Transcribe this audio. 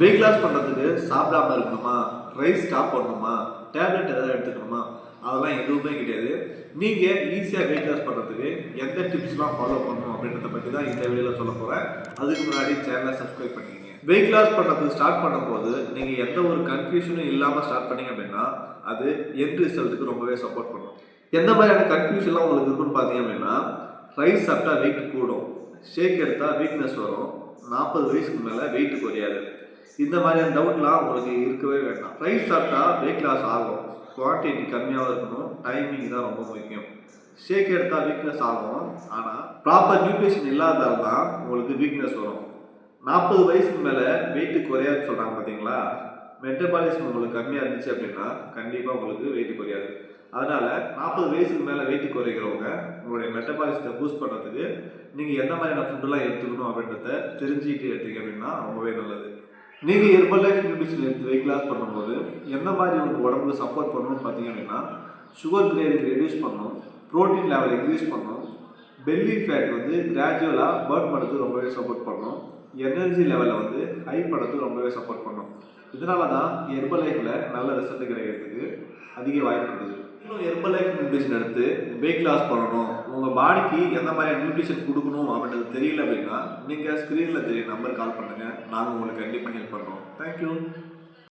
Weight loss பண்ணுறதுக்கு சாப்பிடாம இருக்கணுமா? ரைஸ் ஸ்டாப் பண்ணணுமா? டேப்லெட் எதாவது எடுத்துக்கணுமா? அதெல்லாம் எதுவுமே கிடையாது. நீங்கள் ஈஸியாக வெயிட் லாஸ் பண்ணுறதுக்கு எந்த டிப்ஸ்லாம் ஃபாலோ பண்ணணும் அப்படின்றத பற்றி தான் இந்த வீடியோவில் சொல்ல போகிறேன் அதுக்கு முன்னாடி சேனலை சப்ஸ்கிரைப் பண்ணிக்கங்க. வெயிட் லாஸ் பண்ணுறதுக்கு ஸ்டார்ட் பண்ணும்போது நீங்கள் எந்த ஒரு கன்ஃபியூஷனும் இல்லாமல் ஸ்டார்ட் பண்ணீங்க அப்படின்னா அது எண்ட் ரிசல்ட்டுக்கு ரொம்பவே சப்போர்ட் பண்ணும். எந்த மாதிரியான கன்ஃபியூஷன்லாம் உங்களுக்கு இருக்குன்னு பார்த்தீங்க அப்படின்னா ரைஸ் சாப்பிட்டா வெயிட் கூடும். ஷேக் எடுத்தால் வீக்னஸ் வரும். நாற்பது வயசுக்கு மேலே வெயிட் குறையாது. இந்த மாதிரியான டவுட்லாம் உங்களுக்கு இருக்கவே வேண்டாம். ரைஸ் சாப்பிட்டா வெயிட் லாஸ் ஆகும். குவான்டிட்டி கம்மியாகவும் இருக்கணும். டைமிங் தான் ரொம்ப முக்கியம். ஷேக் எடுத்தால் வீக்னஸ் ஆகும். ஆனால் ப்ராப்பர் நியூட்ரிஷன் இல்லாதால் தான் உங்களுக்கு வீக்னஸ் வரும். நாற்பது வயசுக்கு மேலே வெயிட் குறையாதுன்னு சொல்கிறாங்க பார்த்தீங்களா மெட்டபாலிசம் உங்களுக்கு கம்மியாக இருந்துச்சு அப்படின்னா கண்டிப்பாக உங்களுக்கு வெயிட் குறையாது. அதனால் நாற்பது வயசுக்கு மேலே வெயிட் குறைக்கிறவங்க உங்களுடைய மெட்டபாலிசத்தை பூஸ்ட் பண்ணுறதுக்கு நீங்கள் எந்த மாதிரியான ஃபுட்டெல்லாம் எடுத்துக்கணும் அப்படின்றத தெரிஞ்சுக்கிட்டு எடுத்தீங்க அப்படின்னா ரொம்பவே நல்லது. நீங்கள் ஹெர்பல் லைஃப் நியூட்ரிஷன் எடுத்து வெயிட் லாஸ் பண்ணும்போது எந்த மாதிரி உங்கள் உடம்புக்கு சப்போர்ட் பண்ணணும்னு பார்த்தீங்க அப்படின்னா சுகர் கிரேவிங் ரெடியூஸ் பண்ணணும் ப்ரோட்டீன் லெவல் இன்க்ரீஸ் பண்ணணும் பெல்லி ஃபேட் வந்து கிராஜுவலாக பர்ன் பண்ணுறதுக்கு ரொம்பவே சப்போர்ட் பண்ணும். எனர்ஜி லெவலில் வந்து ஹை பண்ணுறதுக்கு ரொம்பவே சப்போர்ட் பண்ணும். இதனால தான் ஹெர்பல் லைஃப்பில் நல்ல ரிசல்ட் கிடைக்கிறதுக்கு அதிக வாய்ப்பு இருக்குது. இன்னும் ஹெர்பல் லைஃப் நியூட்ரிஷன் எடுத்து வெயிட் லாஸ் பண்ணணும். உங்கள் பாடிக்கு எந்த மாதிரியான நியூட்ரிஷன் கொடுக்கணும் அப்படின்றது தெரியல அப்படின்னா நீங்கள் ஸ்க்ரீனில் தெரிய நம்பர் கால் பண்ணுங்கள் நாங்கள் உங்களுக்கு கண்டிப்பாக ஹெல்ப் பண்ணுறோம் தேங்க்யூ